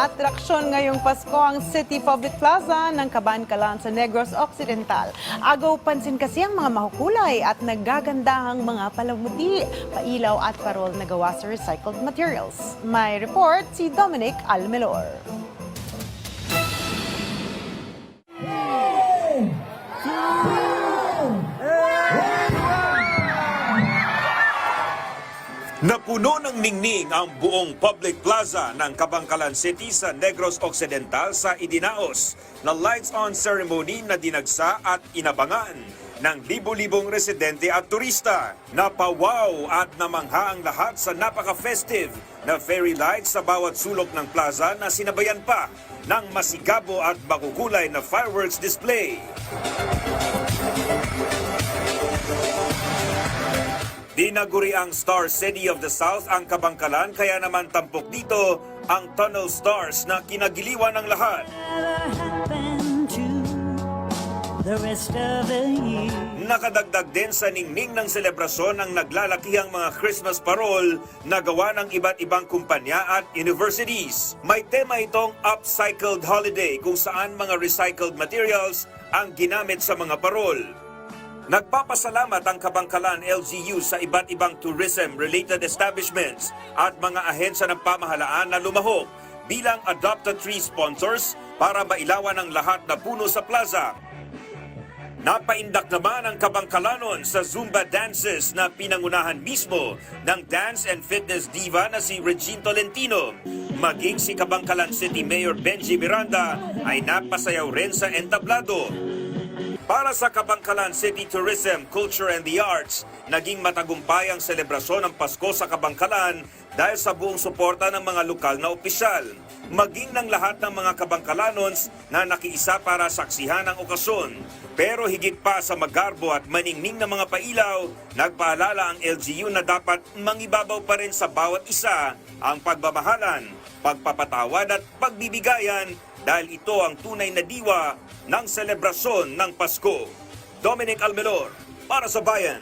atraksyon ngayong Pasko ang City Public Plaza ng Kabankalan sa Negros Occidental. Agaw pansin kasi ang mga mahukulay at nagagandahang mga palamuti, pailaw at parol na gawa sa recycled materials. May report si Dominic Almelor. Napuno ng ningning ang buong public plaza ng Kabangkalan City sa Negros Occidental sa Idinaos na lights-on ceremony na dinagsa at inabangan ng libo-libong residente at turista. Napawaw at namangha ang lahat sa napaka-festive na fairy lights sa bawat sulok ng plaza na sinabayan pa ng masigabo at makukulay na fireworks display. Dinaguri ang Star City of the South ang Kabangkalan kaya naman tampok dito ang Tunnel Stars na kinagiliwan ng lahat. Nakadagdag din sa ningning ng selebrasyon ang naglalakihang mga Christmas parol na gawa ng iba't ibang kumpanya at universities. May tema itong Upcycled Holiday kung saan mga recycled materials ang ginamit sa mga parol. Nagpapasalamat ang Kabangkalan LGU sa iba't ibang tourism-related establishments at mga ahensya ng pamahalaan na lumahok bilang Adopt a Tree sponsors para mailawan ang lahat na puno sa plaza. Napaindak naman ang Kabangkalanon sa Zumba dances na pinangunahan mismo ng dance and fitness diva na si Regine Tolentino. Maging si Kabangkalan City Mayor Benji Miranda ay napasayaw rin sa entablado. Para sa Kabangkalan City Tourism, Culture and the Arts, naging matagumpay ang selebrasyon ng Pasko sa Kabangkalan dahil sa buong suporta ng mga lokal na opisyal. Maging ng lahat ng mga Kabangkalanons na nakiisa para saksihan ang okasyon. Pero higit pa sa magarbo at maningning na mga pailaw, nagpaalala ang LGU na dapat mangibabaw pa rin sa bawat isa ang pagmamahalan, pagpapatawad at pagbibigayan dahil ito ang tunay na diwa ng selebrasyon ng Pasko. Dominic Almelor, para sa Bayan.